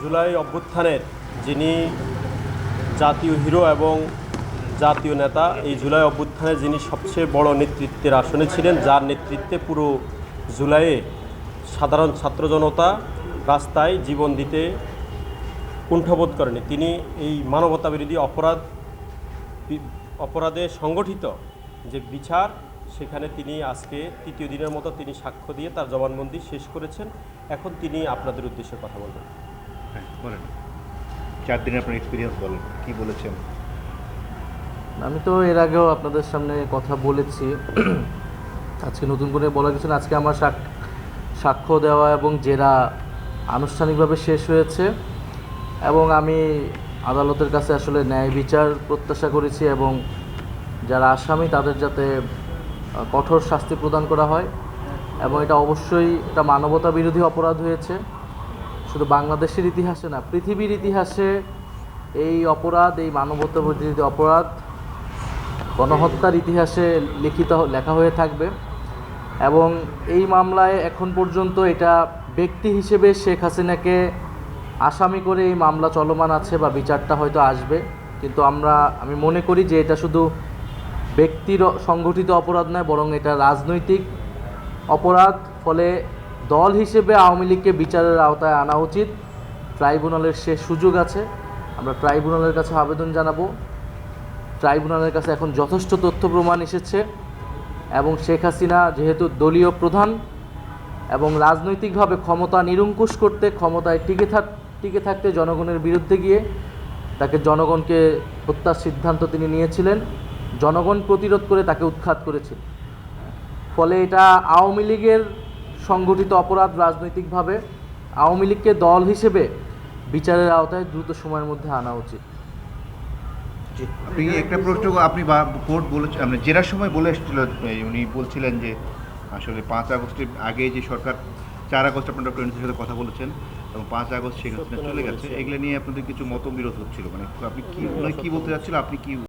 জুলাই অভ্যুত্থানের যিনি জাতীয় হিরো এবং জাতীয় নেতা, এই জুলাই অভ্যুত্থানের যিনি সবচেয়ে বড় নেতৃত্বের আসনে ছিলেন, যার নেতৃত্বে পুরো জুলাইয়ে সাধারণ ছাত্র জনতা রাস্তায় জীবন দিতে কুণ্ঠবোধ করেনি। তিনি এই মানবতা বিরোধী অপরাধ, অপরাধে সংগঠিত যে বিচার, সেখানে তিনি আজকে তৃতীয় দিনের মতো তিনি সাক্ষ্য দিয়ে তার জবানবন্দি শেষ করেছেন। এখন তিনি আপনাদের উদ্দেশ্যে কথা বলবেন। বলেন। চার দিনের আপনার এক্সপিরিয়েন্স বলেন, কি বলেছেন? আমি তো এর আগেও আপনাদের সামনে কথা বলেছি। আজকে নতুন করে বলা কিছু না, আজকে আমার সাক- সাক্ষ্য দেওয়া এবং জেরা আনুষ্ঠানিকভাবে শেষ হয়েছে এবং আমি আদালতের কাছে আসলে ন্যায় বিচার প্রত্যাশা করেছি এবং যারা আসামি তাদের যাতে কঠোর শাস্তি প্রদান করা হয় এবং এটা অবশ্যই এটা মানবতা বিরোধী অপরাধ হয়েছে। শুধু বাংলাদেশের ইতিহাসে না, পৃথিবীর ইতিহাসে এই অপরাধ, এই মানবতা বিরোধী অপরাধ গণহত্যার ইতিহাসে লিখিত লেখা হয়ে থাকবে এবং এই মামলায় এখন পর্যন্ত এটা ব্যক্তি হিসেবে শেখ হাসিনাকে আসামি করে এই মামলা চলমান আছে বা বিচারটা হয়তো আসবে। কিন্তু আমরা, আমি মনে করি যে এটা শুধু ব্যক্তির সংগঠিত অপরাধ নয়, বরং এটা রাজনৈতিক অপরাধ। ফলে দল হিসেবে আওয়ামী লীগকে বিচারের আওতায় আনা উচিত। ট্রাইব্যুনালের শেষ সুযোগ আছে। আমরা ট্রাইব্যুনালের কাছে আবেদন জানাব। ট্রাইব্যুনালের কাছে এখন যথেষ্ট তথ্য প্রমাণ এসেছে এবং শেখ হাসিনা যেহেতু দলীয় প্রধান এবং রাজনৈতিকভাবে ক্ষমতা নিরঙ্কুশ করতে, ক্ষমতায় টিকে থাক, টিকে থাকতে জনগণের বিরুদ্ধে গিয়ে তাকে জনগণকে হত্যার সিদ্ধান্ত তিনি নিয়েছিলেন। জনগণ প্রতিরোধ করে তাকে উৎখাত করেছিল ফলে এটা আওয়ামী লীগের সংগঠিত অপরাধ রাজনৈতিকভাবে আওয়ামী লীগকে দল হিসেবে বিচারের আওতায় দ্রুত সময়ের মধ্যে আনা উচিত। আপনি একটা প্রশ্ন আপনি কোর্ট বলেছেন আপনি জেরার সময় বলে এসেছিল উনি বলছিলেন যে আসলে পাঁচ আগস্টের আগে যে সরকার চার আগস্ট আপনার ডক্টর ইউনুসের সাথে কথা বলেছেন এবং পাঁচ আগস্ট শেখ হাসিনা চলে গেছে। এগুলো নিয়ে আপনাদের কিছু মতবিরোধ হচ্ছিল মানে আপনি কি কি বলতে চাচ্ছিল আপনি কি